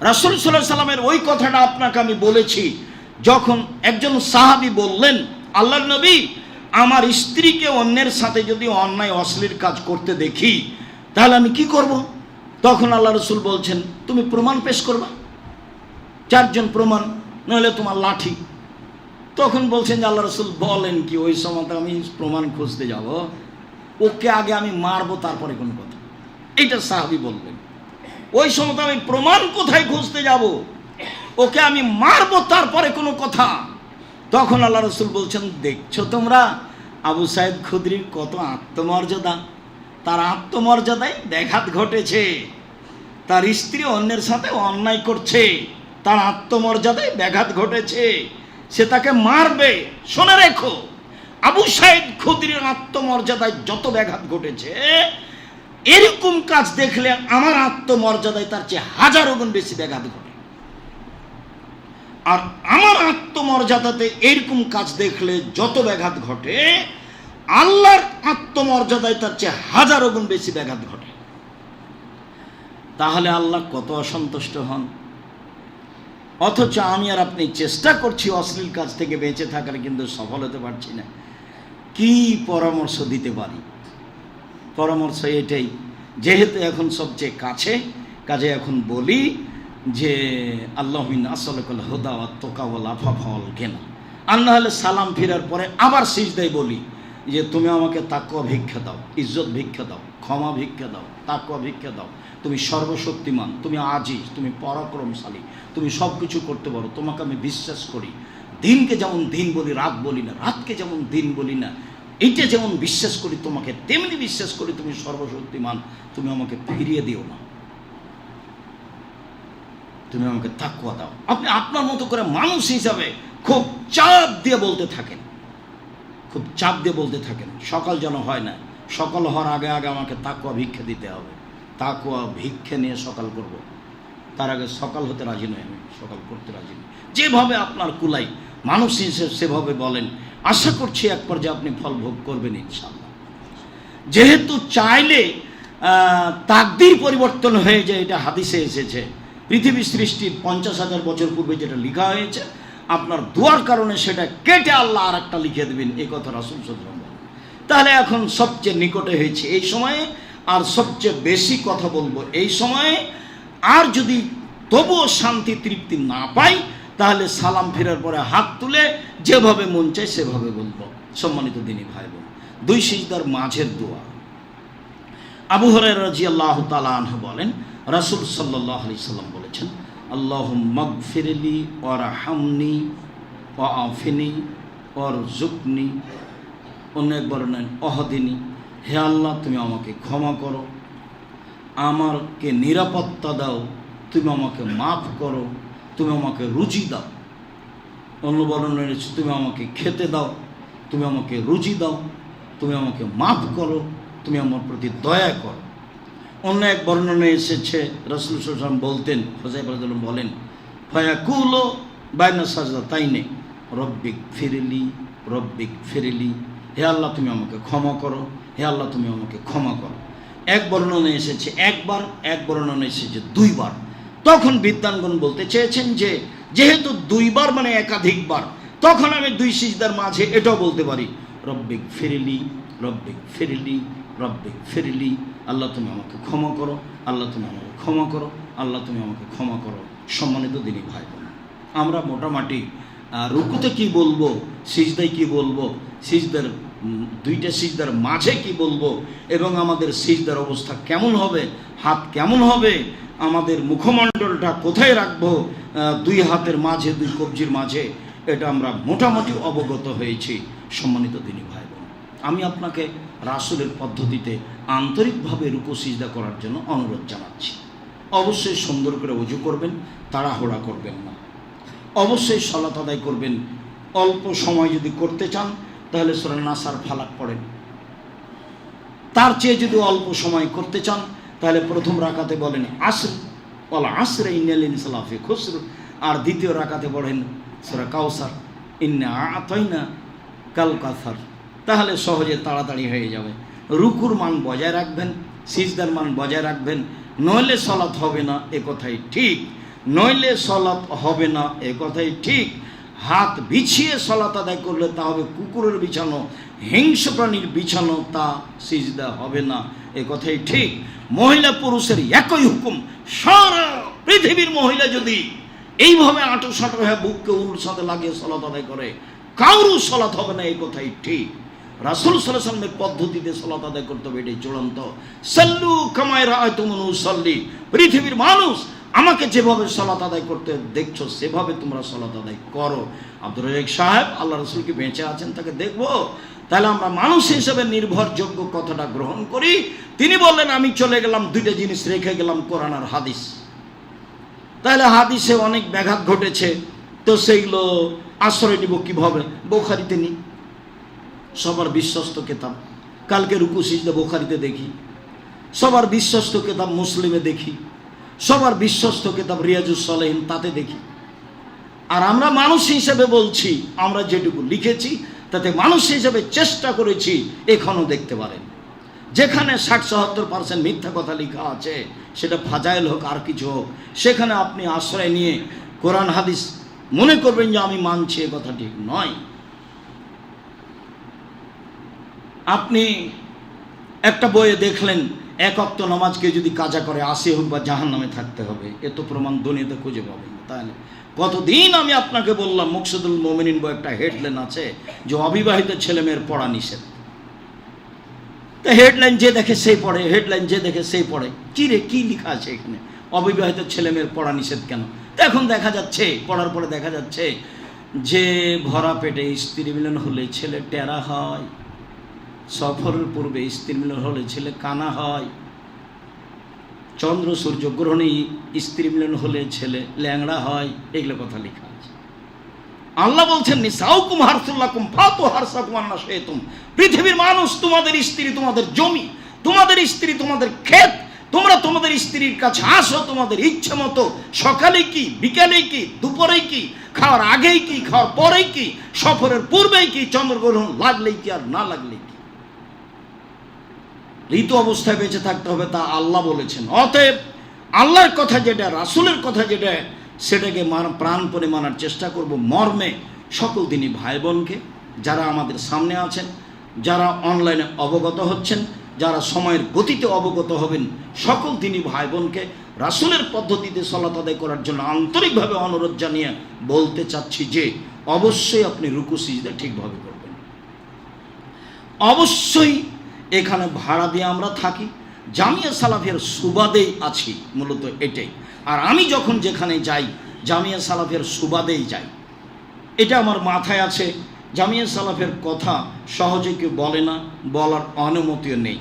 রাসুল সাল্লাহ সাল্লামের ওই কথাটা আপনাকে আমি বলেছি, যখন একজন সাহাবি বললেন আল্লাহ নবী, আমার স্ত্রীকে অন্যের সাথে যদি অন্যায়, অশ্লীল কাজ করতে দেখি, তাহলে আমি কি করব? তখন আল্লাহ রসুল বলছেন, তুমি প্রমাণ পেশ করবা? চারজন প্রমাণ, নইলে তোমার লাঠি। তখন বলছেন যে, আল্লাহ রসুল বলেন কি, ওই সময় আমি প্রমাণ খুঁজতে যাব, ওকে আগে আমি মারবো, তারপরে কোন কথা। এইটা সাহাবি বললেন। ওই সময় আমি প্রমাণ কোথায় খুঁজতে যাব? ওকে আমি মারবো তারপরে কোনো কথা। তখন আল্লাহ রসুল বলছেন, দেখছ তোমরা আবু সাইদ খুদ্রির কত আত্মমর্যাদা? তার আত্মমর্যাদায় ব্যাঘাত ঘটেছে। তার স্ত্রী অন্যের সাথে অন্যায় করছে। তার আত্মমর্যাদায় ব্যাঘাত ঘটেছে। সে তাকে মারবে। শুনে রেখো, আবু সাইদ খুদ্রির আত্মমর্যাদায় যত ব্যাঘাত ঘটেছে এরকম কাজ দেখলে আমার আত্মমর্যাদায় তার চেয়ে হাজারো গুণ বেশি ব্যাঘাত ঘটে। আর আমার আত্মমর্যাদাতে এরকম কাজ দেখলে যত ব্যাঘাত ঘটে, আল্লাহর আত্মমর্যাদায় তার চেয়ে হাজারো গুণ বেশি ব্যাঘাত ঘটে। তাহলে আল্লাহ কত অসন্তুষ্ট হন। অথচ আমি আর আপনি চেষ্টা করছি অশ্লীল কাজ থেকে বেঁচে থাকার, কিন্তু সফল হতে পারছি না। কি পরামর্শ দিতে পারি? পরামর্শ এটাই। যেহেতু এখন সবচেয়ে কাছে, কাজে এখন বলি যে আল্লাহমিন আসলকল হুদা তোকাওয়াল আফাফল কেনা আর হলে সালাম ফেরার পরে আবার সিজদাই বলি যে, তুমি আমাকে তাকুয়া ভিক্ষা দাও, ইজ্জত ভিক্ষা দাও, ক্ষমা ভিক্ষা দাও তাকুয়া ভিক্ষা দাও। তুমি সর্বশক্তিমান, তুমি আজিজ, তুমি পরাক্রমশালী, তুমি সব কিছু করতে পারো। তোমাকে আমি বিশ্বাস করি। দিনকে যেমন দিন বলি, রাত বলি না, রাতকে যেমন দিন বলি না এইটা যেমন বিশ্বাস করি, তোমাকে তেমনি বিশ্বাস করি, তুমি সর্বশক্তিমান, তুমি আমাকে ফিরিয়ে দিও না। তুমি আমাকে তাকুয়া দাও। আপনি আপনার মতো করে মানুষ হিসাবে খুব চাপ দিয়ে বলতে থাকেন। খুব চাপ দিয়ে বলতে থাকেন। সকাল যেন হয় না, সকাল হওয়ার আগে আগে আমাকে তাকুয়া ভিক্ষা দিতে হবে। তাকুয়া ভিক্ষে নিয়ে সকাল করব। তার আগে সকাল হতে রাজি নই আমি, সকাল করতে রাজি নই। যেভাবে আপনার কুলাই মানুষ হিসেবে সেভাবে বলেন, আশা করছি এক পর্যায়ে আপনি ফল ভোগ করবেন ইনশাল্লাহ যেহেতু চাইলে তাকদির পরিবর্তন হয়ে যায়, এটা হাদিসে এসেছে। পৃথিবী সৃষ্টির পঞ্চাশ হাজার বছর পূর্বে যেটা লেখা হয়েছে, আপনার দোয়ার কারণে সেটা কেটে আল্লাহ আর একটা লিখে দেবেন এই কথা রাসুল সদরম তাহলে এখন সবচেয়ে নিকটে হয়েছে এই সময়ে, আর সবচেয়ে বেশি কথা বলব এই সময়ে, আর যদি তবুও শান্তি, তৃপ্তি না পাই তাহলে সালাম ফেরার পরে হাত তুলে যেভাবে মন চায় সেভাবে বলব। সম্মানিত দিনী ভাই বোন দুই সিজদার মাঝের দোয়া। আবু হরাই রাজি আল্লাহ তালাহ বলেন, রাসুল সাল্লাহ আলি সাল্লাম বলেছেন আল্লাহ মগফিরলি ওর হামনি ও আফিনি ওর জুকনি অন্য একবার নেন অহদিনী হে আল্লাহ, তুমি আমাকে ক্ষমা করো। আমাকে নিরাপত্তা দাও। তুমি আমাকে মাফ করো। তুমি আমাকে রুচি দাও। অন্য বর্ণনা রয়েছে তুমি আমাকে খেতে দাও, তুমি আমাকে রুচি দাও, তুমি আমাকে মাফ করো, তুমি আমার প্রতি দয়া করো। অন্য এক বর্ণনা এসেছে, রসুল সাল্লাম বলতেন রাজুল্লাম বলেন, ফয়াকুলো বাইনা সাজদা তাই নে রব্বিক ফিরিলি রব্বিক ফিরিলি, হে আল্লাহ তুমি আমাকে ক্ষমা করো, হে আল্লাহ তুমি আমাকে ক্ষমা করো। এক বর্ণনা এসেছে একবার, এক বর্ণনা এসেছে দুইবার। তখন বিদ্যানগণ বলতে চেয়েছেন যে, যেহেতু দুইবার মানে একাধিকবার, তখন আমি দুই সিজদার মাঝে এটাও বলতে পারি, রব্বিক ফিরিলি রব্বিক ফিরিলি রব্বিক ফিরিলি, আল্লাহ তুমি আমাকে ক্ষমা করো, আল্লাহ তুমি আমাকে ক্ষমা করো, আল্লাহ তুমি আমাকে ক্ষমা করো। সম্মানিত দিনী ভাই বোন আমরা মোটামুটি রুকুতে কি বলব, সিজদায় কি বলব, সিজদার দুইটা সিজদার মাঝে কি বলব? এবং আমাদের সিজদার অবস্থা কেমন হবে? হাত কেমন হবে? আমাদের মুখমণ্ডলটা কোথায় রাখব? দুই হাতের মাঝে, দুই কবজির মাঝে, এটা আমরা মোটামুটি অবগত হয়েছি, সম্মানিত দিনী ভাই বোন আমি আপনাকে রাসুলের পদ্ধতিতে আন্তরিকভাবে রুকু সিজদা করার জন্য অনুরোধ জানাচ্ছি। অবশ্যই সুন্দর করে উজু করবেন, তাড়াহুড়া করবেন না। অবশ্যই সলাত আদায় করবেন। অল্প সময় যদি করতে চান তাহলে সুরা নাসার ফালাক পড়েন। তার চেয়ে যদি অল্প সময় করতে চান, তাহলে প্রথম রাকাতে বলেন, আসর। ওলা আসরে ইন্নাল ইনসালাফি খুসরু আর দ্বিতীয় রাকাতে পড়েন, সুরা কাউসার। ইন্না আতইনা কাল কাসার তাহলে সহজে তাড়াতাড়ি হয়ে যাবে। রুকুর মান বজায় রাখবেন, সিজদার মান বজায় রাখবেন, নইলে সলাৎ হবে না, এ কথাই ঠিক। নইলে সলাৎ হবে না, এ কথাই ঠিক। হাত বিছিয়ে সলাত আদায় করলে তা হবে কুকুরের বিছানো, হিংস্র প্রাণীর বিছানো, তা সিজদা হবে না। এ কথাই ঠিক। মহিলা পুরুষের একই হুকুম, সারা পৃথিবীর মহিলা যদি এইভাবে আঁটো সাঁটো হয়ে বুককে উল সাথে লাগিয়ে সলাত আদায় করে, কারও সলাত হবে না এই কথাই ঠিক। রাসুল সাল্লামের পদ্ধতিতে সলাত আদায় করতে হবে, এটাই চূড়ান্ত। সাল্লু কামায় রায় তুমনু সাল্লি পৃথিবীর মানুষ আমাকে যেভাবে সলাত আদায় করতে দেখছ, সেভাবে তোমরা সলাত আদায় করো। আব্দুর রাজাক সাহেব, আল্লাহ রসুল কি বেঁচে আছেন, তাকে দেখব। তাহলে আমরা মানুষ হিসেবে নির্ভরযোগ্য কথাটা গ্রহণ করি। তিনি বললেন, আমি চলে গেলাম, দুইটা জিনিস রেখে গেলাম, কোরআন আর হাদিস। তাহলে হাদিসে অনেক ব্যাঘাত ঘটেছে। তো সেইগুলো আশ্রয় নিব কীভাবে? বোখারিতে নি সবার বিশ্বস্ত কেতাব। কালকে রুকু সিজদে বোখারিতে দেখি। সবার বিশ্বস্ত কেতাব মুসলিমে দেখি। সবার বিশ্বস্ত কেতাব রিয়াজুস সালেহিন, তাতে দেখি। আর আমরা মানুষ হিসেবে বলছি, আমরা যেটুকু লিখেছি, তাতে মানুষ হিসেবে চেষ্টা করেছি এখনও দেখতে পারেন। যেখানে ষাট সত্তর পার্সেন্ট মিথ্যা কথা লেখা আছে, সেটা ফাজাইল হোক, আর কিছু হোক, সেখানে আপনি আশ্রয় নিয়ে কোরআন, হাদিস মনে করবেন যে আমি মানছি, এ কথা ঠিক নয়। আপনি একটা বইয়ে দেখলেন এক অক্ত নামাজকে যদি কাজা করে আসে হোক বা জাহান নামে থাকতে হবে। এ তো প্রমাণ দুনিয়াতে খুঁজে পাবেন না, তাহলে কতদিন আমি আপনাকে বললাম মুকসুদুল মোমিনিন বই একটা হেডলাইন আছে যে অবিবাহিত ছেলে মেয়ের পড়া নিষেধ। তো হেডলাইন যে দেখে সেই পড়ে হেডলাইন যে দেখে সেই পড়ে। কি রে কি লেখা আছে এখানে? অবিবাহিত ছেলে মেয়ের পড়া নিষেধ কেন? এখন দেখা যাচ্ছে পড়ার পরে দেখা যাচ্ছে যে ভরা পেটে স্ত্রী মিলন হলে ছেলে টেরা হয়। সফরের পূর্বে স্ত্রী মিলন হলে ছেলে কানা হয়। চন্দ্র সূর্য গ্রহণে স্ত্রী মিলন হলে ছেলে ল্যাংড়া হয়। এগুলো কথা লেখা আছে। আল্লাহ বলছেন, নিসাউকুম হারসুল্লাকুম ফাতু হারসাকুম আন্না শেতুম পৃথিবীর মানুষ তোমাদের স্ত্রী, তোমাদের জমি, তোমাদের স্ত্রী, তোমাদের ক্ষেত, তোমরা তোমাদের স্ত্রীর কাছে আসো, তোমাদের ইচ্ছে মতো। সকালে কি, বিকালে কি, দুপুরে কি, খাওয়ার আগেই কি, খাওয়ার পরেই কি, সফরের পূর্বেই কি, চন্দ্রগ্রহণ লাগলেই কি আর না লাগলেই কি? ঋতু অবস্থায় বেঁচে থাকতে হবে তা আল্লাহ বলেছেন। অতএব আল্লাহর কথা যেটা, রাসূলের কথা যেটা, সেটাকে মান প্রাণপণে মানার চেষ্টা করব মর্মে সকল দিনই ভাই বোনকে যারা আমাদের সামনে আছেন, যারা অনলাইনে অবগত হচ্ছেন, যারা সময়ের গতিতে অবগত হবেন, সকল দিনই ভাই বোনকে রাসূলের পদ্ধতিতে সলাত আদায় করার জন্য আন্তরিকভাবে অনুরোধ জানিয়ে বলতে চাচ্ছি যে, অবশ্যই আপনি রুকু, সিজদা ঠিকভাবে করবেন। অবশ্যই এখানে ভাড়া দিয়ে আমরা থাকি। জামিয়া সালাফের সুবাদেই আছি, মূলত এটাই। আর আমি যখন যেখানে যাই, জামিয়া সালাফের সুবাদেই যাই। এটা আমার মাথায় আছে। জামিয়া সালাফের কথা সহজে কেউ বলে না, বলার অনুমতিও নেই।